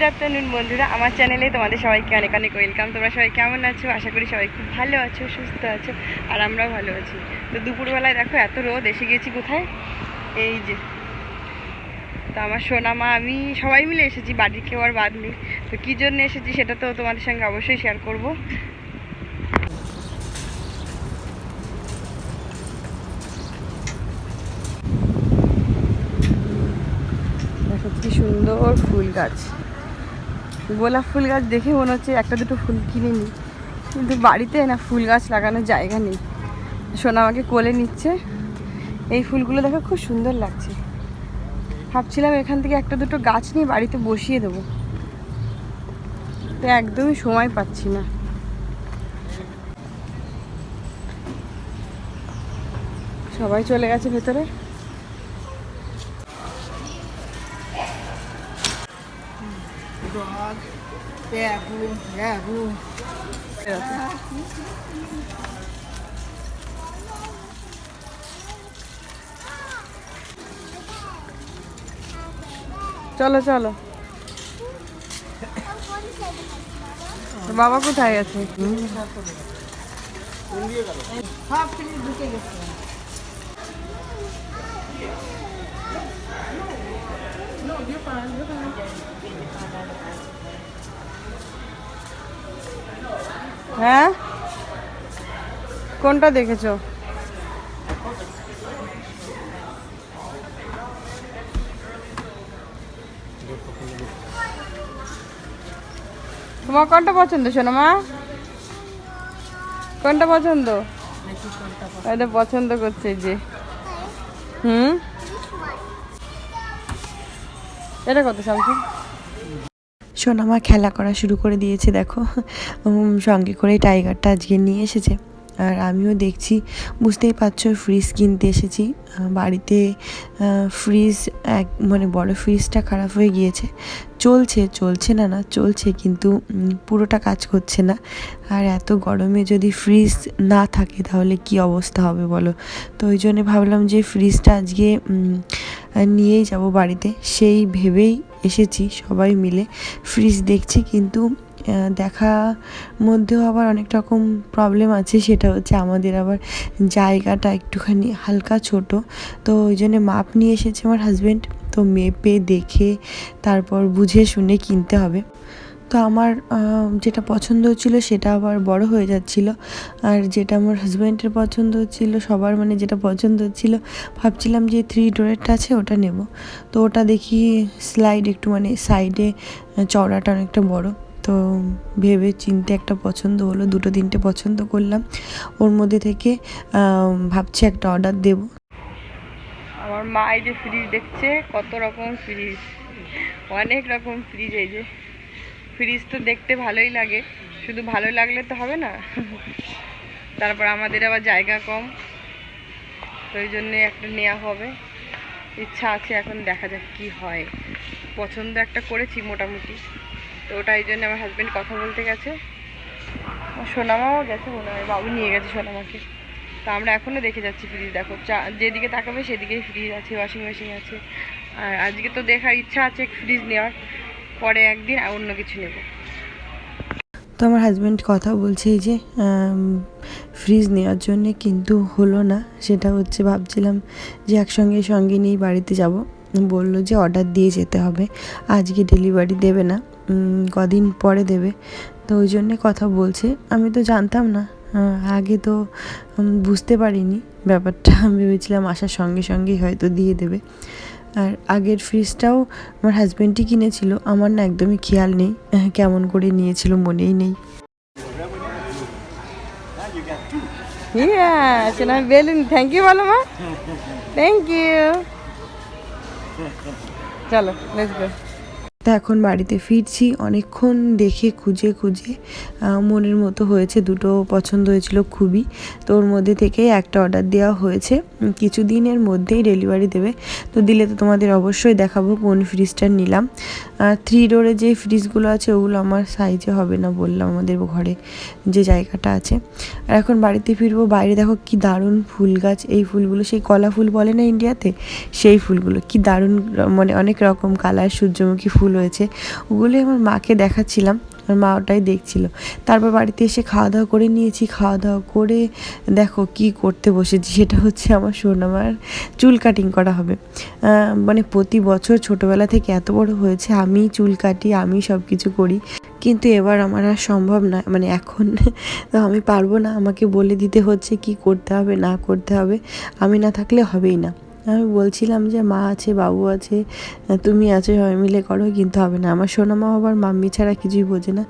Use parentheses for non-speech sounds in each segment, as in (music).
Good afternoon বন্ধুরা। আমার চ্যানেলে তোমাদের সবাইকে অনেক অনেক ওয়েলকাম তোমরা সবাই কেমন আছো? আশা করি সবাই খুব ভালো আছো, সুস্থ আছো, আর আমরাও ভালো আছি। তো দুপুরবেলায় দেখো, এত রোদ, এসে গেছি কোথায়? এই যে। তো আমার সোনা মা, আমি সবাই মিলে এসেছি বাড়ির কেউ আর বাদ নেই। তো কী জন্য এসেছি সেটা তো তোমাদের সঙ্গে অবশ্যই শেয়ার করব। কি সুন্দর ফুল গাছ। গোলাপ ফুল গাছ দেখে মনে হচ্ছে একটা দুটো ফুল কিনে নিই। কিন্তু বাড়িতে না ফুল গাছ লাগানোর জায়গা নেই। সোনা আমাকে কোলে নিচ্ছে। এই ফুলগুলো দেখো খুব সুন্দর লাগছে। ভাবছিলাম এখান থেকে একটা দুটো গাছ নিয়ে বাড়িতে বসিয়ে দেবো। তো একদমই সময় পাচ্ছি না। সবাই চলে গেছে ভেতরে। Pego, pego. চলো চলো তোর বাবা কোথায় আছে সব ফ্রিজ ঢুকে গেছে হ্যাঁ? কোনটা দেখেছ? তোমার কোনটা পছন্দ শোনো মা কোনটা পছন্দ? এটা পছন্দ করছে যে। হুম? এটা কত স্যামসুং সোনামা খেলা করা শুরু করে দিয়েছে, দেখো। সঙ্গে করে টাইগারটা আজকে নিয়ে এসেছে। আর আমিও দেখছি, বুঝতেই পারছ ফ্রিজ কিনতে এসেছি। বাড়িতে ফ্রিজ এক মানে বড় ফ্রিজটা খারাপ হয়ে গিয়েছে। চলছে চলছে না না, চলছে, কিন্তু পুরোটা কাজ করছে না। আর এত গরমে যদি ফ্রিজ না থাকে, তাহলে কি অবস্থা হবে বলো? তো ওই জন্য ভাবলাম যে ফ্রিজটা আজকে নিয়েই যাব বাড়িতে। সেই ভেবেই এসেছি সবাই মিলে। ফ্রিজ দেখছি কিন্তু দেখা মধ্যেও আবার অনেক রকম প্রবলেম আছে। সেটা হচ্ছে আমাদের আবার জায়গাটা একটুখানি হালকা ছোট। তো ওই জন্য মাপ নিয়ে এসেছে আমার হাজব্যান্ড তো মেপে দেখে, তারপর বুঝে শুনে কিনতে হবে। তো আমার যেটা পছন্দ হচ্ছিল সেটা আবার বড় হয়ে যাচ্ছিল। আর যেটা আমার হাজব্যান্ডের পছন্দ হচ্ছিল, সবার মানে যেটা পছন্দ হচ্ছিল, ভাবছিলাম যে থ্রি ডোরেরটা আছে ওটা নেব। তো ওটা দেখি স্লাইড একটু মানে সাইডে চওড়াটা অনেকটা বড়। তো ভেবে চিনতে একটা পছন্দ হলো, দুটো তিনটে পছন্দ করলাম। ওর মধ্যে থেকে ভাবছি একটা অর্ডার দেবো। আমার মা এই যে ফ্রিজ দেখছে, কত রকম ফ্রিজ অনেক রকম ফ্রিজ এই যে। ফ্রিজ তো দেখতে ভালোই লাগে, শুধু ভালো লাগলে তো হবে না। তারপর আমাদের আবার জায়গা কম, তো ওই জন্যে একটা নেওয়া হবে। ইচ্ছা আছে এখন দেখা যাক কি হয়। পছন্দ একটা করেছি মোটামুটি, তো ওটা এই জন্য আমার হাজব্যান্ড কথা বলতে গেছে। সোনামাও গেছে মনে হয়, বাবু নিয়ে গেছে সোনামাকে। তো আমরা এখনও দেখে যাচ্ছি ফ্রিজ দেখো, চা, যেদিকে তাকাবে সেদিকেই ফ্রিজ আছে ওয়াশিং মেশিন আছে। আর আজকে তো দেখার ইচ্ছা আছে ফ্রিজ নেওয়ার। পরে একদিন আর অন্য কিছু নেব। তো আমার হাজব্যান্ড কথা বলছে যে ফ্রিজ নেওয়ার জন্যে কিন্তু হলো না। সেটা হচ্ছে ভাবছিলাম যে একসঙ্গে সঙ্গে নিয়েই বাড়িতে যাব। বলল যে অর্ডার দিয়ে যেতে হবে। আজকে ডেলিভারি দেবে না কদিন পরে দেবে। তো ওই জন্যে কথা বলছে। আমি তো জানতাম না আগে তো বুঝতে পারিনি ব্যাপারটা। আমি ভেবেছিলাম আসার সঙ্গে সঙ্গেই হয়তো দিয়ে দেবে। আর আগের ফ্রিজটাও আমার হাজব্যান্ডই কিনেছিল। আমার না একদমই খেয়াল নেই কেমন করে নিয়েছিল মনেই নেই। থ্যাংক ইউ বলো মা থ্যাংক ইউ চলো লেটস গো তা এখন বাড়িতে ফিরছি। অনেকক্ষণ দেখে, খুঁজে খুঁজে মনের মতো হয়েছে। দুটো পছন্দ হয়েছিল খুবই। তো ওর মধ্যে থেকে একটা অর্ডার দেওয়া হয়েছে। কিছু দিনের মধ্যেই ডেলিভারি দেবে। তো দিলে তো তোমাদের অবশ্যই দেখাবো কোন ফ্রিজটা নিলাম। থ্রি ডোরে যে ফ্রিজগুলো আছে, ওগুলো আমার সাইজে হবে না বললাম আমাদের ঘরে। যে জায়গাটা আছে। আর এখন বাড়িতে ফিরবো, বাইরে দেখো কি দারুণ ফুল গাছ। এই ফুলগুলো, সেই কলা ফুল বলে না ইন্ডিয়াতে? সেই ফুলগুলো, কি দারুণ মানে অনেক রকম কালার সূর্যমুখী ফুল হয়েছে। ওগুলোই আমার মাকে দেখাচ্ছিলাম। আর মা ওটাই দেখছিল। তারপর বাড়িতে এসে খাওয়া দাওয়া করে নিয়েছি। খাওয়া দাওয়া করে দেখো কি করতে বসেছি, সেটা হচ্ছে আমার সোনামার চুল কাটিং করা হবে। মানে প্রতি বছর ছোটোবেলা থেকে এত বড় হয়েছে আমি চুল কাটি আমি সব কিছু করি। কিন্তু এবার আমার আর সম্ভব না মানে এখন তো আমি পারব না, আমাকে বলে দিতে হচ্ছে কি করতে হবে, না করতে হবে। আমি না থাকলে হবেই না। আমি বলছিলাম যে মা আছে, বাবু আছে তুমি আছো, সবাই মিলে করো, কিন্তু হবে না। আমার সোনামা আবার মাম্মি ছাড়া কিছুই বোঝে না।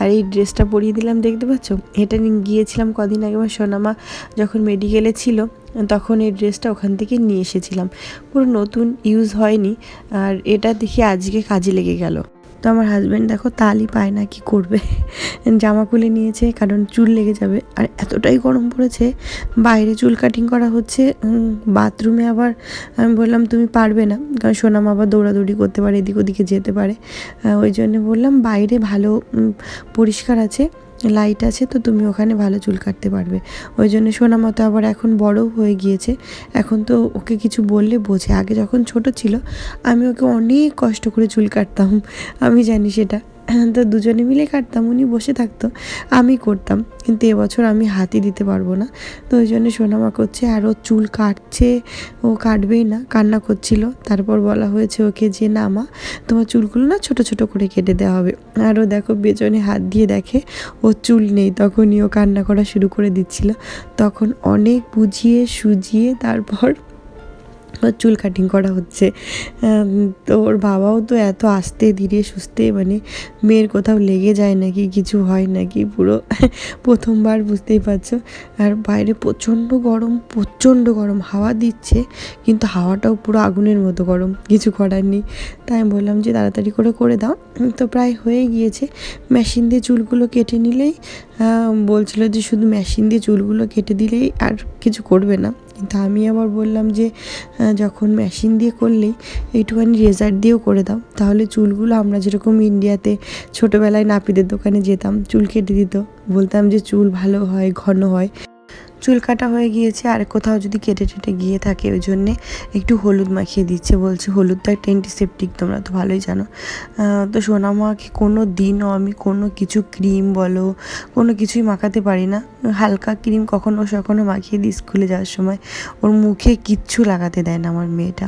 আর এই ড্রেসটা পরিয়ে দিলাম, দেখতে পাচ্ছ? এটা নিয়ে গিয়েছিলাম কদিন আগে, আমার সোনামা যখন মেডিকেলে ছিল, তখন এই ড্রেসটা ওখান থেকে নিয়ে এসেছিলাম। পুরো নতুন ইউজ হয়নি, আর এটা দেখে আজকে কাজে লেগে গেল। তো আমার হাজব্যান্ড দেখো তালই পায় না কি করবে। জামা খুলে নিয়েছে কারণ চুল লেগে যাবে। আর এতটাই গরম পড়েছে, বাইরে চুল কাটিং করা হচ্ছে বাথরুমে আবার আমি বললাম, তুমি পারবে না। কারণ সোনাম আবার দৌড়াদৌড়ি করতে পারে, এদিক ওদিকে যেতে পারে। ওই জন্য বললাম, বাইরে ভালো পরিষ্কার আছে। লাইট আছে, তো তুমি ওখানে ভালো চুল কাটতে পারবে। ওই জন্য সোনা মতো আবার এখন বড় হয়ে গিয়েছে। এখন তো ওকে কিছু বললে বোঝে। আগে যখন ছোট ছিল, আমি ওকে অনেক কষ্ট করে চুল কাটতাম। আমি জানি সেটা। তো দুজনে মিলে কাটতাম, উনি বসে থাকতো, আমি করতাম। কিন্তু এবছর আমি হাতই দিতে পারব না। তো ওই জন্য সোনামা করছে, আর ও চুল কাটছে, ও কাটবেই না, কান্না করছিল। তারপর বলা হয়েছে ওকে যে, না মা, তোমার চুলগুলো না ছোট ছোট করে কেটে দেওয়া হবে। আর ও দেখো পেছনে হাত দিয়ে দেখে, ও চুল নেই, তখনই ও কান্না করা শুরু করে দিচ্ছিল। তখন অনেক বুঝিয়ে সুজিয়ে তারপর ওর চুল কাটিং করা হচ্ছে। তো ওর বাবাও তো এত আস্তে, ধীরে, সুস্থে মানে মেয়ের কোথাও লেগে যায় নাকি, কিছু হয় নাকি, পুরো (laughs) প্রথমবার বুঝতেই পারছ। আর বাইরে প্রচণ্ড গরম প্রচণ্ড গরম, হাওয়া দিচ্ছে, কিন্তু হাওয়াটাও পুরো আগুনের মতো গরম, কিছু করার নেই। তাই আমি বললাম যে তাড়াতাড়ি করে করে দাও। তো প্রায় হয়ে গিয়েছে। মেশিন দিয়ে চুলগুলো কেটে নিলেই বলছিল যে শুধু মেশিন দিয়ে চুলগুলো কেটে দিলেই আর কিছু করবে না। কিন্তু আমি আবার বললাম যে যখন মেশিন দিয়ে করলেই একটুখানি রেজার দিয়েও করে দাও। তাহলে চুলগুলো আমরা যেরকম ইন্ডিয়াতে ছোটোবেলায় নাপিদের দোকানে যেতাম, চুল কেটে দিত। বলতাম যে, চুল ভালো হয়, ঘন হয়। চুল কাটা হয়ে গিয়েছে, আর কোথাও যদি কেটে টেটে গিয়ে থাকে, ওই জন্যে একটু হলুদ মাখিয়ে দিচ্ছে। বলছে, হলুদ তো একটা অ্যান্টিসেপটিক তোমরা তো ভালোই জানো। তো তো সোনামাকে কোনো দিনও আমি কোনো কিছু ক্রিম বলো, কোনো কিছুই মাখাতে পারি না। হালকা ক্রিম কখনো সখনো মাখিয়ে দিই স্কুলে যাওয়ার সময়। ওর মুখে কিচ্ছু লাগাতে দেয় না আমার মেয়েটা।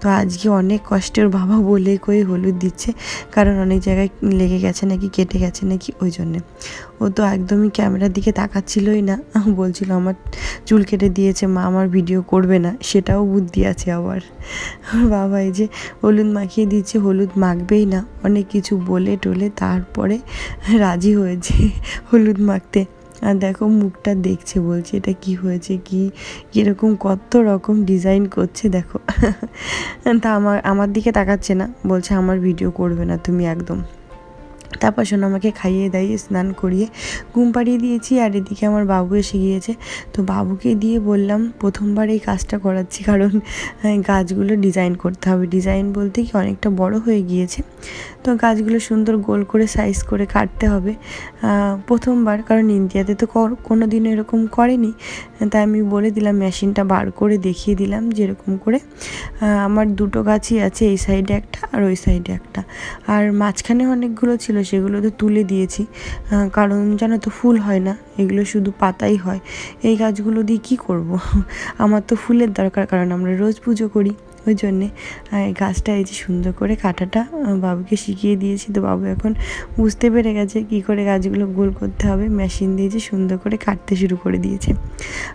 তো আজকে অনেক কষ্টে ওর বাবা বলে কই হলুদ দিচ্ছে, কারণ অনেক জায়গায় লেগে গেছে নাকি, কেটে গেছে নাকি, ওই জন্যে। ও তো একদমই ক্যামেরার দিকে তাকাচ্ছিলই না। (laughs) বলছিল, আমার চুল কেটে দিয়েছে, মা আমার ভিডিও করবে না। সেটাও বুদ্ধি আছে আবার। (laughs) বাবা এই যে হলুদ মাখিয়ে দিচ্ছে, হলুদ মাখবেই না। অনেক কিছু বলে টোলে তারপরে রাজি হয়েছে (laughs) হলুদ মাখতে। আর দেখো মুখটা দেখছে, বলছে এটা কি হয়েছে, কি, কীরকম কত রকম ডিজাইন করছে, দেখো। তা আমার আমার দিকে তাকাচ্ছে না, বলছে আমার ভিডিও করবে না তুমি একদম। তারপর শোনো আমাকে খাইয়ে দাইয়ে স্নান করিয়ে। ঘুম পাড়িয়ে দিয়েছি আর এদিকে আমার বাবু এসে গিয়েছে। তো বাবুকে দিয়ে বললাম, প্রথমবার এই কাজটা করাচ্ছি, কারণ গাছগুলো ডিজাইন করতে হবে। ডিজাইন বলতে কি অনেকটা বড় হয়ে গিয়েছে। তো গাছগুলো সুন্দর গোল করে সাইজ করে কাটতে হবে। প্রথমবার, কারণ ইন্ডিয়াতে তো কোনো দিন এরকম করেনি। তাই আমি বলে দিলাম, মেশিনটা বার করে দেখিয়ে দিলাম যেরকম করে। আমার দুটো গাছই আছে, এই সাইডে একটা আর ওই সাইডে একটা। আর মাঝখানে অনেকগুলো ছিল সেগুলো তো তুলে দিয়েছি কারণ জানো তো ফুল হয় না, এগুলো শুধু পাতাই হয়। এই গাছগুলো দিয়ে কী করব? (laughs) আমার তো ফুলের দরকার, কারণ আমরা রোজ পুজো করি। ওই জন্যে। গাছটা এই যে সুন্দর করে কাটাটা বাবুকে শিখিয়ে দিয়েছি তো বাবু এখন বুঝতে পেরে গেছে কী করে গাছগুলো গোল করতে হবে। মেশিন দিয়ে যে সুন্দর করে কাটতে শুরু করে দিয়েছে।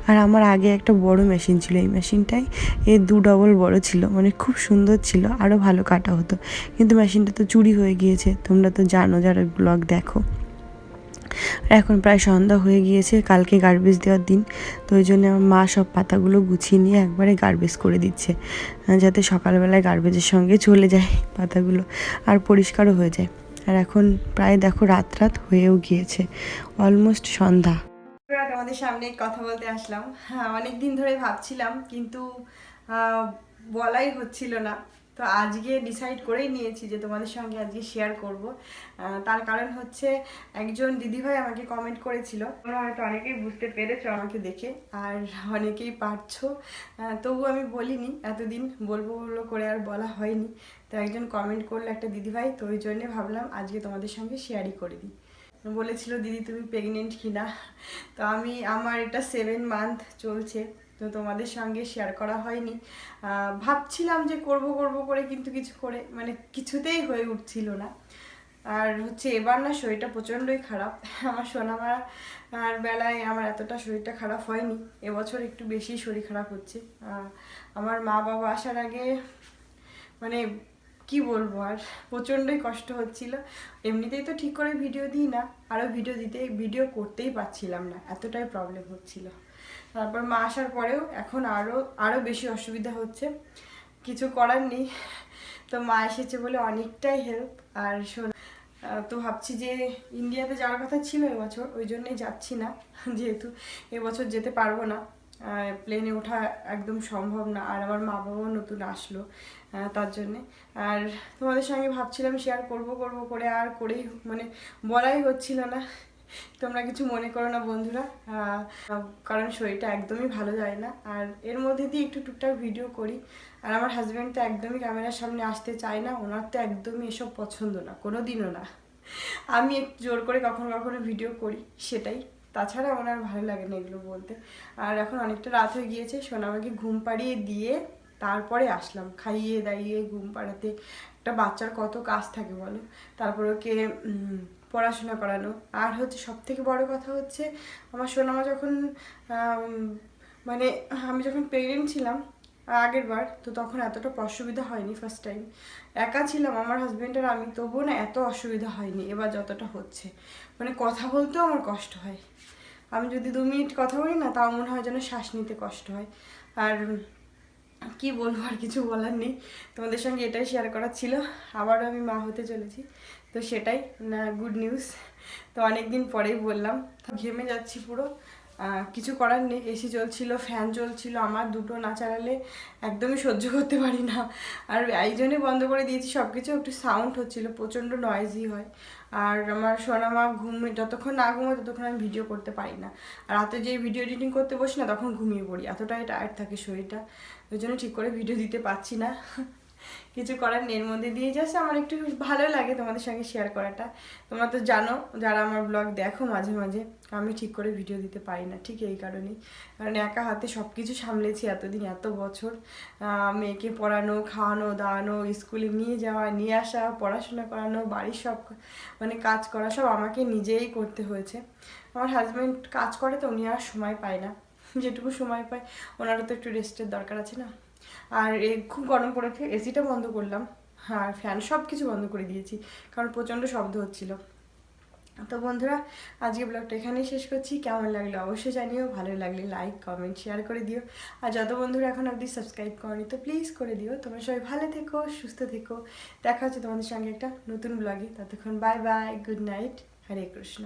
আর আমার আগে একটা বড় মেশিন ছিল, এই মেশিনটাই এর দু ডবল বড় ছিল মানে খুব সুন্দর ছিল আরও ভালো কাটা হতো। কিন্তু মেশিনটা তো চুরি হয়ে গিয়েছে, তোমরা তো জানো যারা ব্লগ দেখো। এখন প্রায় সন্ধ্যা হয়ে গিয়েছে, কালকে গার্বেজ দেওয়ার দিন। তো ওই জন্য আমার মা সব পাতাগুলো গুছিয়ে নিয়ে একবারে গার্বেজ করে দিচ্ছে যাতে সকালবেলায় গার্বেজের সঙ্গে চলে যায় পাতাগুলো আর পরিষ্কারও হয়ে যায়। আর এখন প্রায় দেখো রাত রাত হয়েও গিয়েছে অলমোস্ট সন্ধ্যা। তোমাদের সামনে কথা বলতে আসলাম। হ্যাঁ অনেক দিন ধরে ভাবছিলাম, কিন্তু বলাই হচ্ছিল না। তো আজকে ডিসাইড করেই নিয়েছি যে তোমাদের সঙ্গে আজকে শেয়ার করব। তার কারণ হচ্ছে একজন দিদিভাই আমাকে কমেন্ট করেছিল। তোমরা হয়তো অনেকেই বুঝতে পেরেছ আমাকে দেখে আর অনেকেই পারছ। তবু আমি বলিনি, এতদিন বলব বলব করে আর বলা হয়নি। তো একজন কমেন্ট করল একটা দিদিভাই তো ওই জন্যে ভাবলাম আজকে তোমাদের সঙ্গে শেয়ারই করে দিই। বলেছিল, দিদি, তুমি প্রেগনেন্ট কিনা? তো আমি, আমার এটা সেভেন মান্থ চলছে। তো তোমাদের সঙ্গে শেয়ার করা হয়নি। ভাবছিলাম যে করব করব করে কিন্তু কিছু করে মানে কিছুতেই হয়ে উঠছিল না। আর হচ্ছে এবার না শরীরটা প্রচণ্ডই খারাপ। আমার সোনামার আর বেলায় আমার এতটা শরীরটা খারাপ হয়নি। এবছর একটু বেশি শরীর খারাপ হচ্ছে। আমার মা বাবা আসার আগে মানে কি বলব আর, প্রচণ্ডই কষ্ট হচ্ছিল। এমনিতেই তো ঠিক করে ভিডিও দিই না, আরও ভিডিও দিতে, ভিডিও করতেই পারছিলাম না। এতটাই প্রবলেম হচ্ছিল। তারপর মা আসার পরেও এখন আরও আরও বেশি অসুবিধা হচ্ছে। কিছু করার নেই। তো মা এসেছে বলে অনেকটাই হেল্প আর শোন তো ভাবছি যে ইন্ডিয়াতে যাওয়ার কথা ছিল এবছর, ওই জন্যই যাচ্ছি না। যেহেতু এবছর যেতে পারব না। প্লেনে ওঠা একদম সম্ভব না। আর আমার মা বাবাও নতুন আসলো তার জন্যে। আর তোমাদের সঙ্গে ভাবছিলাম শেয়ার করব করব করে, আর করেই মানে বলাই হচ্ছিল না। তোমরা কিছু মনে করো না বন্ধুরা কারণ শরীরটা একদমই ভালো যায় না। আর এর মধ্যে দিয়ে একটু টুকটাক ভিডিও করি। আর আমার হাজব্যান্ড তো একদমই ক্যামেরার সামনে আসতে চায় না, ওনার তো একদমই এসব পছন্দ না কোনো দিনও না। আমি একটু জোর করে কখনো কখনো ভিডিও করি, সেটাই। তাছাড়া ওনার ভালো লাগে না এগুলো বলতে। আর এখন অনেকটা রাত হয়ে গিয়েছে সোনামাকে ঘুম পাড়িয়ে দিয়ে তারপরে আসলাম। খাইয়ে দাইয়ে ঘুম পাড়াতে। একটা বাচ্চার কত কাজ থাকে বলো? তারপর ওকে পড়াশোনা করানো। আর হচ্ছে সব থেকে বড় কথা হচ্ছে, আমার সোনামা যখন মানে আমি যখন প্রেগনেন্ট ছিলাম আগের বার, তো তখন এতটা অসুবিধা হয়নি ফার্স্ট টাইম একা ছিলাম, আমার হাজব্যান্ড আর আমি, তবুও না এত অসুবিধা হয়নি, এবার যতটা হচ্ছে। মানে কথা বলতেও আমার কষ্ট হয়। আমি যদি দু মিনিট কথা বলি না, তাও মনে হয় যেন শ্বাস নিতে কষ্ট হয়। আর কি বলব আর কিছু বলার নেই। তোমাদের সঙ্গে এটাই শেয়ার করার ছিল। আবারও আমি মা হতে চলেছি। তো সেটাই গুড নিউজ তো অনেক দিন পরেই বললাম, ঘেমে যাচ্ছি পুরো। কিছু করার নেই এসি চলছিল ফ্যান চলছিল আমার দুটো না চালালে একদমই সহ্য করতে পারি না। আর এই জন্যই বন্ধ করে দিয়েছি সব কিছু একটু সাউন্ড হচ্ছিল, প্রচণ্ড নয়েজি হয়। আর আমার সোনামা ঘুমে, যতক্ষণ না ঘুমোয়, ততক্ষণ আমি ভিডিও করতে পারি না। আর রাতে যে ভিডিও এডিটিং করতে বসি না, তখন ঘুমিয়ে পড়ি। এতটাই টায়ার্ড থাকে শরীরটা। ওই জন্য ঠিক করে ভিডিও দিতে পারছি না। কিছু করার নেই মধ্যে দিয়ে যাচ্ছে আমার একটু ভালো লাগে তোমাদের সঙ্গে শেয়ার করাটা। তোমরা তো জানো, যারা আমার ব্লগ দেখো মাঝে মাঝে, আমি ঠিক করে ভিডিও দিতে পারি না, ঠিক এই কারণেই। কারণ একা হাতে সব কিছু সামলেছি এতদিন, এত বছর। মেয়েকে পড়ানো, খাওয়ানো, দাওয়ানো, স্কুলে নিয়ে যাওয়া, নিয়ে আসা, পড়াশোনা করানো, বাড়ির সব মানে কাজ করা, সব আমাকে নিজেই করতে হয়েছে। আমার হাজব্যান্ড কাজ করে তো, উনি আর সময় পায় না। যেটুকু সময় পাই, ওনারও তো একটু রেস্টের দরকার আছে না? আর এ খুব গরম পড়েছে এসিটা বন্ধ করলাম। আর ফ্যান সব কিছু বন্ধ করে দিয়েছি, কারণ প্রচণ্ড শব্দ হচ্ছিল। তো বন্ধুরা আজকে ব্লগটা এখানেই শেষ করছি। কেমন লাগল অবশ্যই জানিও, ভালো লাগলে লাইক কমেন্ট শেয়ার করে দিও। আর যত বন্ধুরা এখন অবধি সাবস্ক্রাইব করনি, তো প্লিজ করে দিও। তোমরা সবাই ভালো থেকো, সুস্থ থেকো। দেখা হচ্ছে তোমাদের সঙ্গে একটা নতুন ব্লগে ততক্ষণ bye bye good night Hare Krishna